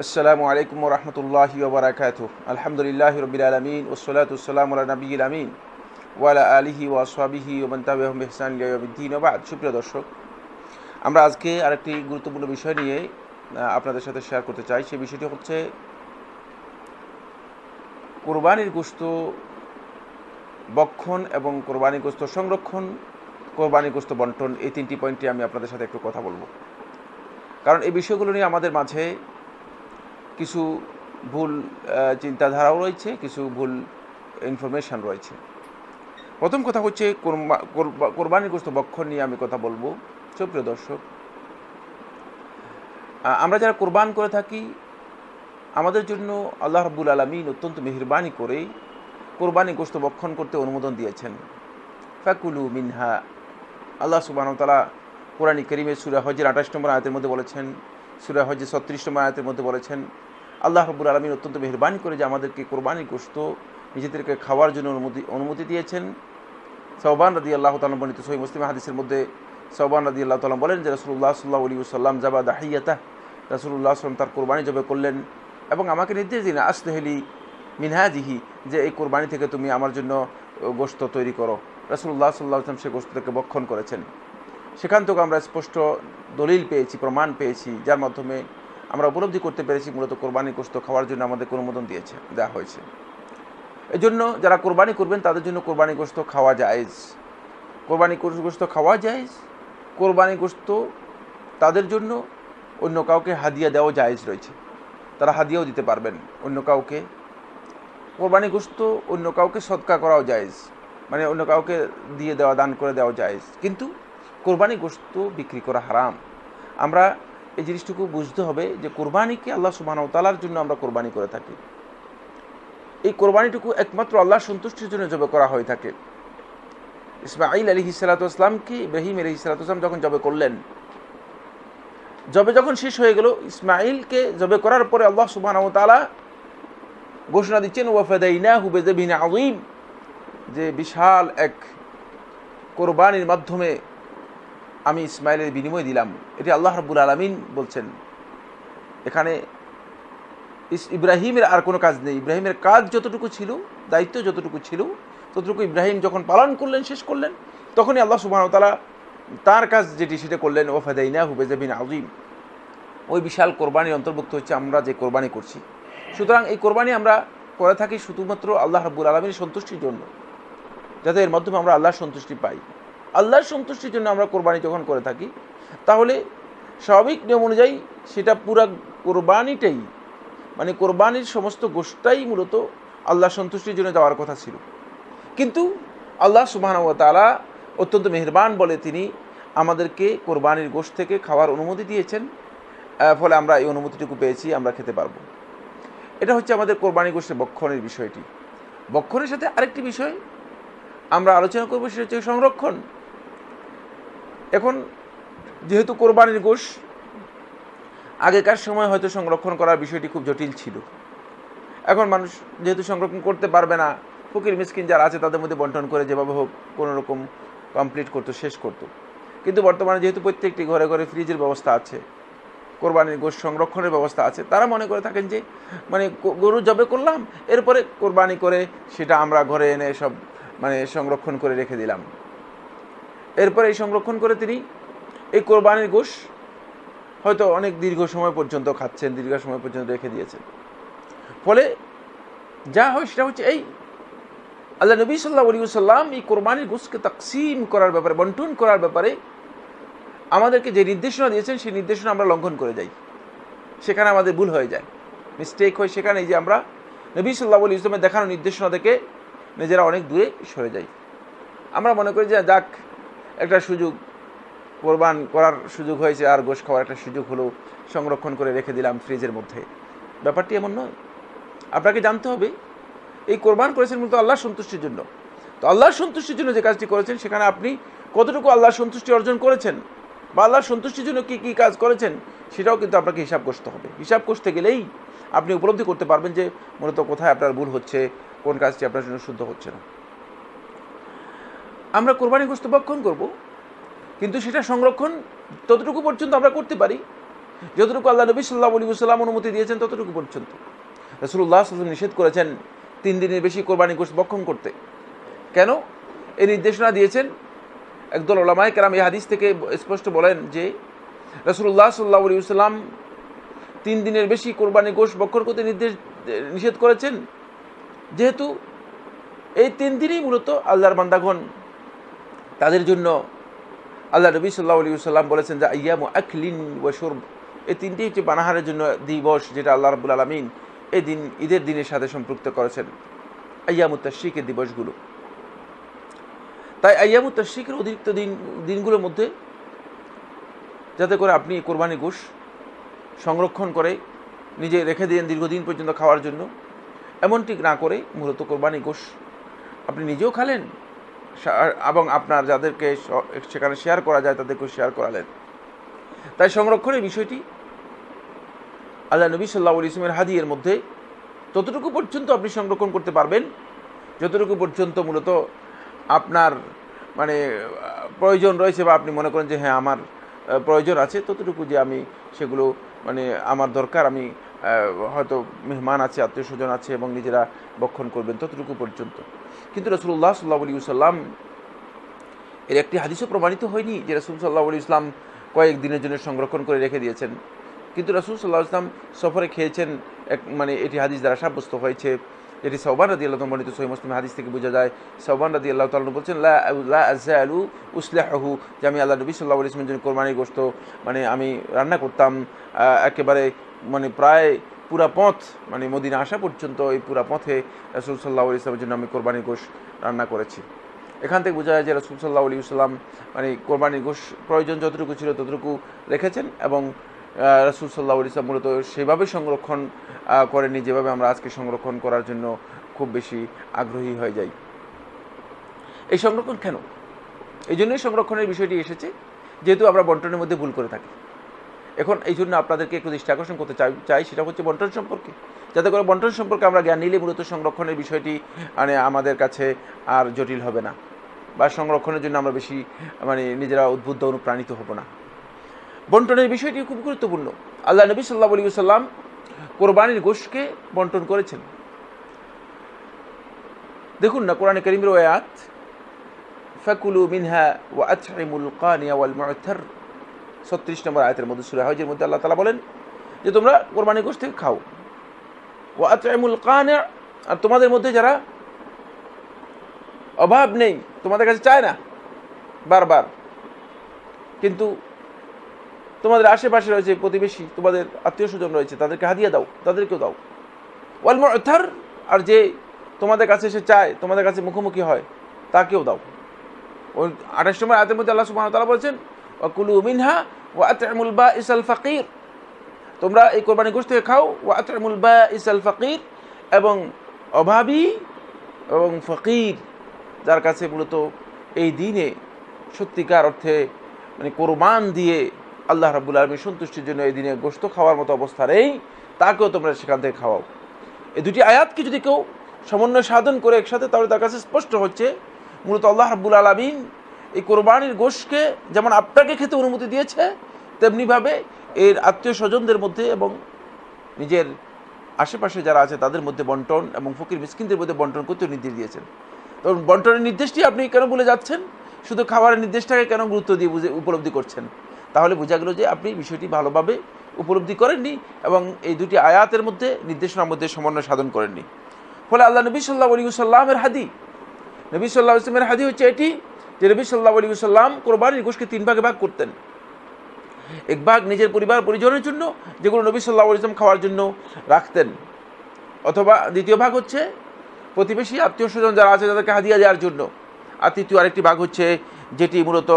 আসসালামু আলাইকুম রহমতুল্লাহি ওবরাকাত আলহামদুলিল্লাহ রবিল আলমিন ওসলাতাম নবীল আমিন ওয়ালা আলিহি ওয়াসাবিহি ওমন্তাবিহম সুপ্রিয় দর্শক, আমরা আজকে আরেকটি গুরুত্বপূর্ণ বিষয় নিয়ে আপনাদের সাথে শেয়ার করতে চাই। সেই বিষয়টি হচ্ছে কোরবানির গোস্ত বক্ষণ এবং কোরবানির গোস্ত সংরক্ষণ, কোরবানির গোস্ত বন্টন, এই তিনটি পয়েন্টে আমি আপনাদের সাথে একটু কথা বলব। কারণ এই বিষয়গুলো নিয়ে আমাদের মাঝে কিছু ভুল চিন্তাধারাও রয়েছে, কিছু ভুল ইনফরমেশান রয়েছে। প্রথম কথা হচ্ছে কোরবানির গোস্ত বক্ষণ নিয়ে আমি কথা বলব। সুপ্রিয় দর্শক আমরা যারা কোরবান করে থাকি, আমাদের জন্য আল্লাহ রাব্বুল আলমিন অত্যন্ত মেহরবানি করে কোরবানি গোস্ত বক্ষণ করতে অনুমোদন দিয়েছেন। ফাকুলু মিনহা। আল্লাহ সুবাহ তালা কোরআনী করিমের সুরা হজের আঠাশ নম্বর আয়তের মধ্যে বলেছেন সুরা হজের ছত্রিশ নম্বর আয়াতের মধ্যে বলেছেন, আল্লাহ রব্বুল আলমিন অত্যন্ত মেহরবানি করে যে আমাদেরকে কোরবানি গোস্ত নিজেদেরকে খাওয়ার জন্য অনুমতি অনুমতি দিয়েছেন। সৌবান রাদি আল্লাহ তালাম বর্ণিত সহি মুসলিম হাদিসের মধ্যে সৌবান রাদি আল্লাহ তালাম বলেন যে রসুল্লাহ সাল্লাহ আলী সাল্লাম জাবা দাহিয়াতা রসুল্লাহ সাল্লাম তার কোরবানি জবে করলেন এবং আমাকে নির্দেশ দিন আসতেহলি মিনহাজিহি, যে এই কোরবানি থেকে তুমি আমার জন্য গোস্ত তৈরি করো। রসুল্লাহ সাল্লাহ সে গোস্ত থেকে বক্ষণ করেছেন। সেখান থেকে আমরা স্পষ্ট দলিল পেয়েছি, প্রমাণ পেয়েছি, যার মাধ্যমে আমরা উপলব্ধি করতে পেরেছি, মূলত কোরবানি গোস্ত খাওয়ার জন্য আমাদের অনুমোদন দিয়েছে দেওয়া হয়েছে। এজন্য যারা কোরবানি করবেন, তাদের জন্য কোরবানি গোস্ত খাওয়া জায়েজ। কোরবানি গোস্ত খাওয়া জায়েজ, কোরবানি গোস্ত তাদের জন্য অন্য কাউকে হাদিয়া দেওয়া জায়েজ রয়েছে। তারা হাদিয়াও দিতে পারবেন, অন্য কাউকে। কোরবানি গোস্ত অন্য কাউকে সৎকা করাও জায়েজ মানে অন্য কাউকে দিয়ে দেওয়া, দান করে দেওয়া জায়েজ। কিন্তু কোরবানি গোস্ত বিক্রি করা হারাম। আমরা এই জিনিসটুকু বুঝতে হবে যে কোরবানিকে আল্লাহ সুবাহ তালার জন্য আমরা কোরবানি করে থাকি। এই কোরবানিটুকু একমাত্র আল্লাহ সন্তুষ্টির জন্য জবে করা হয়ে থাকে। ইসমাইল আলী হিসালাতামকে ইব্রাহিম আলী হিসালাতাম যখন জবে করলেন, জবে যখন শেষ হয়ে গেল ইসমাইলকে জবে করার পরে আল্লাহ সুবাহ তালা ঘোষণা দিচ্ছেন ওয়াফাদাইনা হুবেজবিন আউিম যে বিশাল এক কোরবানির মাধ্যমে আমি ইসমাইলের বিনিময় দিলাম। এটি আল্লাহ রাব্বুল আলমিন বলছেন। এখানে ইব্রাহিমের আর কোনো কাজ নেই। ইব্রাহিমের কাজ যতটুকু ছিল, দায়িত্ব যতটুকু ছিল, ততটুকু ইব্রাহিম যখন পালন করলেন, শেষ করলেন, তখনই আল্লাহ সুবাহ তালা তার কাজ যেটি, সেটা করলেন ও ওফাদাইনা হুবেজাবিন আজিম ওই বিশাল কোরবানির অন্তর্ভুক্ত হচ্ছে, আমরা যে কোরবানি করছি। সুতরাং এই কোরবানি আমরা করে থাকি শুধুমাত্র আল্লাহ রাব্বুল আলমীর সন্তুষ্টির জন্য, যাতে এর মাধ্যমে আমরা আল্লাহর সন্তুষ্টি পাই। আল্লাহর সন্তুষ্টির জন্য আমরা কোরবানি যখন করে থাকি, তাহলে স্বাভাবিক নিয়ম অনুযায়ী সেটা পুরা কোরবানিটাই মানে কোরবানির সমস্ত গোষ্ঠটাই মূলত আল্লাহ সন্তুষ্টির জন্য যাওয়ার কথা ছিল। কিন্তু আল্লাহ তালা অত্যন্ত মেহরবান বলে তিনি আমাদেরকে কোরবানির গোষ্ঠ থেকে খাওয়ার অনুমতি দিয়েছেন ফলে আমরা এই অনুমতিটুকু পেয়েছি, আমরা খেতে পারব। এটা হচ্ছে আমাদের কোরবানি গোষ্ঠের বক্ষণের বিষয়টি। বক্ষণের সাথে আরেকটি বিষয় আমরা আলোচনা করব, সেটা হচ্ছে সংরক্ষণ। এখন যেহেতু কোরবানির গোশ, আগেকার সময় হয়তো সংরক্ষণ করার বিষয়টি খুব জটিল ছিল। এখন মানুষ যেহেতু সংরক্ষণ করতে পারবে না, ফকির, মিসকিন যারা আছে তাদের মধ্যে বন্টন করে যেভাবে হোক কোনো রকম কমপ্লিট করতো, শেষ করতো। কিন্তু বর্তমানে যেহেতু প্রত্যেকটি ঘরে ঘরে ফ্রিজের ব্যবস্থা আছে, কোরবানির গোশ সংরক্ষণের ব্যবস্থা আছে, তারা মনে করে থাকেন যে মানে গরু জবে করলাম, এরপরে কোরবানি করে সেটা আমরা ঘরে এনে সব মানে সংরক্ষণ করে রেখে দিলাম। এরপরে এই সংরক্ষণ করে তিনি এই কোরবানির গোশ হয়তো অনেক দীর্ঘ সময় পর্যন্ত খাচ্ছেন, দীর্ঘ সময় পর্যন্ত রেখে দিয়েছেন। ফলে যা হয় সেটা হচ্ছে এই, আল্লাহ নবী সাল্লাহ আলী সাল্লাম এই কোরবানির গোশকে তাকসিম করার ব্যাপারে, বন্টন করার ব্যাপারে আমাদেরকে যে নির্দেশনা দিয়েছেন, সেই নির্দেশনা আমরা লঙ্ঘন করে যাই। সেখানে আমাদের ভুল হয়ে যায়। মিস্টেক হয় সেখানে যে আমরা নবী সাল্লাহ আলী ইসলামের দেখানো নির্দেশনা থেকে নিজেরা অনেক দূরে সরে যাই। আমরা মনে করি যে যাক একটা সুযোগ কোরবান করার সুযোগ হয়েছে আর গোশ খাওয়ার একটা সুযোগ হলো সংরক্ষণ করে রেখে দিলাম ফ্রিজের মধ্যে। ব্যাপারটি এমন নয়। আপনাকে জানতে হবে, এই কোরবান করেছেন মূলত আল্লাহর সন্তুষ্টির জন্য। তো আল্লাহর সন্তুষ্টির জন্য যে কাজটি করেছেন, সেখানে আপনি কতটুকু আল্লাহর সন্তুষ্টি অর্জন করেছেন বা আল্লাহর সন্তুষ্টির জন্য কী কী কাজ করেছেন, সেটাও কিন্তু আপনাকে হিসাব করতে হবে। হিসাব করতে গেলেই আপনি উপলব্ধি করতে পারবেন যে মূলত কোথায় আপনার ভুল হচ্ছে, কোন কাজটি আপনার জন্য শুদ্ধ হচ্ছে না। আমরা কোরবানি গোস্ত বক্ষণ করব, কিন্তু সেটা সংরক্ষণ ততটুকু পর্যন্ত আমরা করতে পারি। যতটুকু আল্লাহ নবী সাল্লাহ আলী সাল্লাম অনুমতি দিয়েছেন, ততটুকু পর্যন্ত। রসুল্লাহ সাল্লাম নিষেধ করেছেন তিন দিনের বেশি কোরবানি গোষ্ঠ বক্ষণ করতে। কেন? এই নির্দেশনা দিয়েছেন একদল ওলামায় কেরাম এই হাদিস থেকে স্পষ্ট বলেন যে রসুল্লাহ সাল্লাহ আলী সাল্লাম তিন দিনের বেশি কোরবানি গোশ বক্ষণ করতে নির্দেশ, নিষেধ করেছেন। যেহেতু এই তিন দিনই মূলত আল্লাহর বান্দাগণ তাদের জন্য আল্লাহ নবী সাল্লাহ আলী সাল্লাম বলেছেন যে আয়াম আকলিন ওয়াসুর এই তিনটি হচ্ছে বানাহারের জন্য দিবস যেটা আল্লাহ রাবুল আলমিন এই দিন, ঈদের দিনের সাথে সম্পৃক্ত করেছেন। আয়ামুত তশ্রিকের দিবসগুলো। তাই আয়ামুত তশ্রিকের অতিরিক্ত দিন, দিনগুলোর মধ্যে যাতে করে আপনি কোরবানি গোশ সংরক্ষণ করে নিজে রেখে দিন দীর্ঘদিন পর্যন্ত খাওয়ার জন্য, এমনটি না করে মূলত কোরবানি গোশ আপনি নিজেও খালেন এবং আপনার যাদেরকে সেখানে শেয়ার করা যায়, তাদেরকেও শেয়ার করালেন। তাই সংরক্ষণের বিষয়টি আল্লাহ নবী সাল্লাহ ইসলামের হাদিয়ের মধ্যে ততটুকু পর্যন্ত আপনি সংরক্ষণ করতে পারবেন, যতটুকু পর্যন্ত মূলত আপনার মানে প্রয়োজন রয়েছে বা আপনি মনে করেন যে হ্যাঁ আমার প্রয়োজন আছে, ততটুকু যে আমি সেগুলো মানে আমার দরকার, আমি হয়তো মেহমান আছে, আত্মীয় স্বজন আছে এবং নিজেরা বক্ষণ করবেন ততটুকু পর্যন্ত। কিন্তু রসুল্লাহ সাল্লাহ আলী সাল্লাম এর একটি হাদিসও প্রমাণিত হয়নি যে রসুল সাল্লাহ আলী ইসলাম কয়েক দিনের জন্য সংরক্ষণ করে রেখে দিয়েছেন। কিন্তু রসুল সাল্লাহ ইসলাম সফরে খেয়েছেন, এক মানে এটি হাদিস দ্বারা সাব্যস্ত হয়েছে। যেটি সৌবান রাদি আল্লাহ বর্ণিত সহি মুসলিম হাদিস থেকে বোঝা যায়। সৌবান রাদি আল্লাহ তালন বলছেন আলু উসলাহু যে আমি আল্লাহ নবী সাল্লাহ ইসলামের জন্য কোরবানি গোস্ত মানে আমি রান্না করতাম একেবারে মানে প্রায় পুরা পথ মানে মদিনা আসা পর্যন্ত এই পুরা পথে রসুল সাল্লাহ ইসলামের জন্য আমি কোরবানি গোশ রান্না করেছি। এখান থেকে বোঝা যায় যে রসুল সাল্লাহ আলী সাল্লাম মানে কোরবানি গোশ প্রয়োজন যতটুকু ছিল ততটুকু রেখেছেন এবং রসুল সাল্লাহ ইসলাম মূলত সেভাবে সংরক্ষণ করেনি যেভাবে আমরা আজকে সংরক্ষণ করার জন্য খুব বেশি আগ্রহী হয়ে যাই। এই সংরক্ষণ কেন? এই জন্যই সংরক্ষণের বিষয়টি এসেছে, যেহেতু আমরা বন্টনের মধ্যে ভুল করে থাকি। এখন এই জন্য আপনাদেরকে একটু দৃষ্টি আকর্ষণ করতে চাই চাই, সেটা হচ্ছে বন্টন সম্পর্কে। যাতে করে বন্টন সম্পর্কে আমরা জ্ঞান নিলে মূলত সংরক্ষণের বিষয়টি মানে আমাদের কাছে আর জটিল হবে না, বা সংরক্ষণের জন্য আমরা বেশি মানে নিজেরা উদ্বুদ্ধ, অনুপ্রাণিত হব না। বন্টনের বিষয়টি খুব গুরুত্বপূর্ণ। আল্লাহ নবী সাল্লাহ আলী সাল্লাম কোরবানির গোষ্ঠকে বন্টন করেছেন। দেখুন না কোরআন করিমের ওয়াত ফাকুলু মিনহা ওয়া আতহিমুল কানিয়া ওয়াল মুআতার ছত্রিশ নম্বর আয়তের মধ্যে সুরা হয় মধ্যে আল্লাহ তালা বলেন যে, তোমরা কোরবানি গোষ্ঠ থেকে খাও। ও আতমুল কানে আর তোমাদের মধ্যে যারা অভাব নেই, তোমাদের কাছে চায় না, বারবার। কিন্তু তোমাদের আশেপাশে রয়েছে প্রতিবেশী, তোমাদের আত্মীয় স্বজন রয়েছে, তাদেরকে হাদিয়া দাও, তাদেরকেও দাও। ওয়াল মথার আর যে তোমাদের কাছে এসে চায়, তোমাদের কাছে মুখোমুখি হয়, তাকেও দাও। ওই আঠাশ নম্বর আয়তের মধ্যে আল্লাহ সুবাহ তালা বলছেন, ওয়াকুলু মিনহা ওয়া আতমুল বা ইসাল ফাকির। তোমরা এই কোরবানি গোষ্ঠ থেকে খাও, ওয়া আতমুল বা ইসাল ফাকির। এবং অভাবী এবং ফকির, যার কাছে মূলত এই দিনে সত্যিকার অর্থে মানে কোরবান দিয়ে আল্লাহ রাবুল আলমীর সন্তুষ্টির জন্য এই দিনে গোস্ত খাওয়ার মতো অবস্থা নেই, তাকেও তোমরা সেখান থেকে খাওয়াও। এই দুটি আয়াতকে যদি কেউ সমন্বয় সাধন করে একসাথে, তাহলে তার কাছে স্পষ্ট হচ্ছে, মূলত আল্লাহ রাবুল আলমিন এই কোরবানির গোষ্ঠকে যেমন আপনাকে খেতে অনুমতি দিয়েছে, তেমনিভাবে এর আত্মীয় স্বজনদের মধ্যে এবং নিজের আশেপাশে যারা আছে, তাদের মধ্যে বন্টন এবং ফকির মিসকিনদের মধ্যে বন্টন করতে নির্দেশ দিয়েছেন। তখন বন্টনের নির্দেশটি আপনি কেন বলে যাচ্ছেন? শুধু খাবারের নির্দেশটাকে কেন গুরুত্ব দিয়ে বুঝে উপলব্ধি করছেন? তাহলে বোঝা গেল যে আপনি বিষয়টি ভালোভাবে উপলব্ধি করেননি এবং এই দুটি আয়াতের মধ্যে নির্দেশনার মধ্যে সমন্বয় সাধন করেননি। ফলে আল্লাহ নবী সাল্লাহ আলী সাল্লামের হাদি, নবী সাল্লাহ ইসলামের হাদি হচ্ছে এটি যে নবী সাল্লাহ আলী সাল্লাম কোরবানির গোষ্ঠকে তিন ভাগে ভাগ করতেন। এক ভাগ নিজের পরিবার পরিজনের জন্য, যেগুলো নবী সাল্লাহ ইসলাম খাওয়ার জন্য রাখতেন। অথবা দ্বিতীয় ভাগ হচ্ছে প্রতিবেশী, আত্মীয় স্বজন যারা আছে তাদেরকে হাদিয়া দেওয়ার জন্য। আর তৃতীয় আরেকটি ভাগ হচ্ছে যেটি মূলত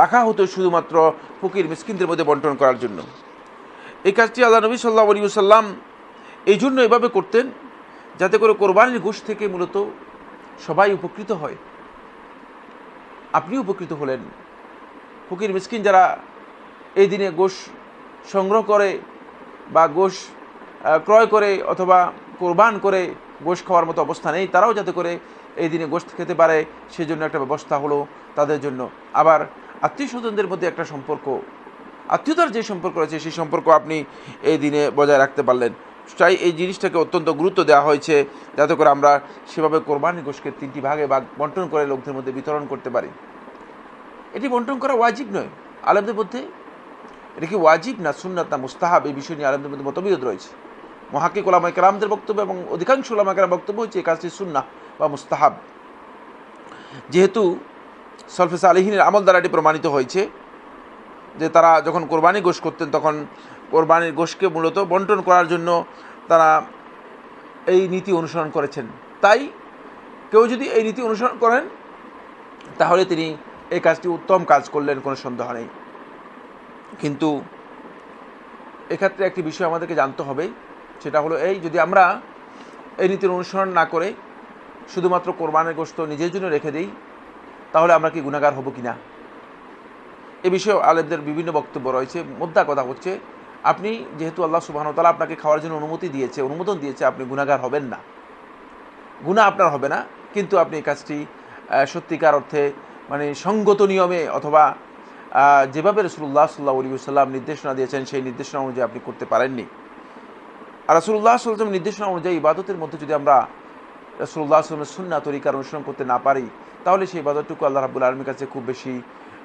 রাখা হতো শুধুমাত্র ফকির মিসকিনদের মধ্যে বন্টন করার জন্য। এই কাজটি আল্লাহ নবী সাল্লাহ আলী সাল্লাম এই জন্য এভাবে করতেন যাতে করে কোরবানির গোশ থেকে মূলত সবাই উপকৃত হয়। আপনি উপকৃত হলেন। ফকির মিসকিন যারা এই দিনে গোশ সংগ্রহ করে বা গোশ ক্রয় করে অথবা কোরবান করে গোশ খাওয়ার মতো অবস্থা নেই, তারাও যাতে করে এই দিনে গোশ খেতে পারে সেই জন্য একটা ব্যবস্থা হলো তাদের জন্য। আবার আত্মীয় স্বজনদের মধ্যে একটা সম্পর্ক, আত্মীয়তার যে সম্পর্ক রয়েছে, সেই সম্পর্ক আপনি এই দিনে বজায় রাখতে পারলেন। তাই এই জিনিসটাকে অত্যন্ত গুরুত্ব দেওয়া হয়েছে, যাতে করে আমরা সেভাবে কোরবানি গোষ্ঠকে তিনটি ভাগে ভাগ বন্টন করে লোকদের মধ্যে বিতরণ করতে পারি। এটি বন্টন করা ওয়াজিব নয়, আলেমদের মধ্যে। এটা কি ওয়াজিব না সুন্নাত না মুস্তাহাব? এই বিষয় নিয়ে আলেমদের মধ্যে মতবিরোধ রয়েছে। মহাকিক ওলামা কেরামদের বক্তব্য এবং অধিকাংশ ওলামা কেরাম বক্তব্য হচ্ছে এই কাজটি সুন্না বা মুস্তাহাব। যেহেতু সলফেসা আলহিনের আমল দ্বারা এটি প্রমাণিত হয়েছে যে তারা যখন কোরবানি গোশ করতেন, তখন কোরবানির গোশকে মূলত বন্টন করার জন্য তারা এই নীতি অনুসরণ করেছেন। তাই কেউ যদি এই নীতি অনুসরণ করেন, তাহলে তিনি এই কাজটি উত্তম কাজ করলেন, কোনো সন্দেহ নেই। কিন্তু এক্ষেত্রে একটি বিষয় আমাদেরকে জানতে হবে, সেটা হলো এই, যদি আমরা এই নীতির অনুসরণ না করে শুধুমাত্র কোরবানের গোস্ত নিজের জন্য রেখে দিই তাহলে আমরা কি গুণাগার হব কি না এ বিষয়ে আলেমদের বিভিন্ন বক্তব্য রয়েছে, মুদ্রা কথা হচ্ছে, আপনি যেহেতু আল্লাহ সুবাহতালা আপনাকে খাওয়ার জন্য অনুমতি দিয়েছে, অনুমোদন দিয়েছে, আপনি গুণাগার হবেন না। গুণা আপনার হবে না, কিন্তু আপনি এই কাজটি সত্যিকার অর্থে মানে সঙ্গত নিয়মে অথবা যেভাবে রসুল্লাহ সাল্লাহ আলী সাল্লাম নির্দেশনা দিয়েছেন, সেই নির্দেশনা অনুযায়ী আপনি করতে পারেননি। আর রসুল্লাহ সাল্লাম নির্দেশনা অনুযায়ী ইবাদতের মধ্যে যদি আমরা রসুল্লাহ আসলামের সুন্না তরিকার অনুসরণ করতে না পারি তাহলে সেই ইবাদতটুকু আল্লাহ রাবুল আলমীর কাছে খুব বেশি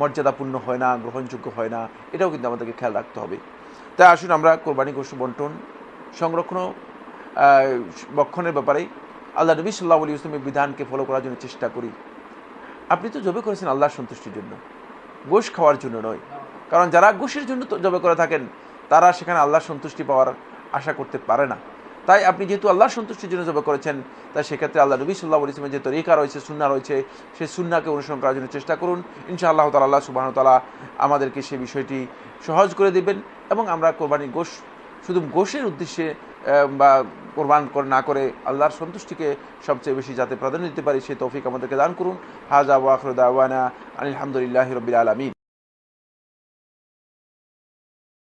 মর্যাদাপূর্ণ হয় না, গ্রহণযোগ্য হয় না, এটাও কিন্তু আমাদেরকে খেয়াল রাখতে হবে। তাই আসুন আমরা কোরবানি গোষ্ঠ বন্টন সংরক্ষণ বক্ষণের ব্যাপারে আল্লাহ নবী সাল্লাহ আলী ইসলামের বিধানকে ফলো করার জন্য চেষ্টা করি। আপনি তো জবে করেছেন আল্লাহর সন্তুষ্টির জন্য, গোশ খাওয়ার জন্য নয়। কারণ যারা গোশের জন্য জবে করে থাকেন, তারা সেখানে আল্লাহর সন্তুষ্টি পাওয়ার আশা করতে পারে না। তাই আপনি যেহেতু আল্লাহর সন্তুষ্টির জন্য জবে করেছেন, তাই সেক্ষেত্রে আল্লাহ নবী সাল্লাহ ইসলামের যে তরিকা রয়েছে সুন্না রয়েছে, সেই সুন্নাকে অনুসরণ করার জন্য চেষ্টা করুন। ইনশা আল্লাহ তালা আল্লাহ সুবাহ তালা আমাদেরকে সেই বিষয়টি সহজ করে দেবেন এবং আমরা কোরবানি গোশ, শুধু গোশের উদ্দেশ্যে বা কোরবান করে না করে আল্লাহর সন্তুষ্টিকে সবচেয়ে বেশি যাতে প্রাধান্য দিতে পারি সেই তৌফিক আমাদেরকে দান করুন। হাজা ওয়াখরুদ্দাওয়ানা আলহামদুলিল্লাহ রবিল আলমিন।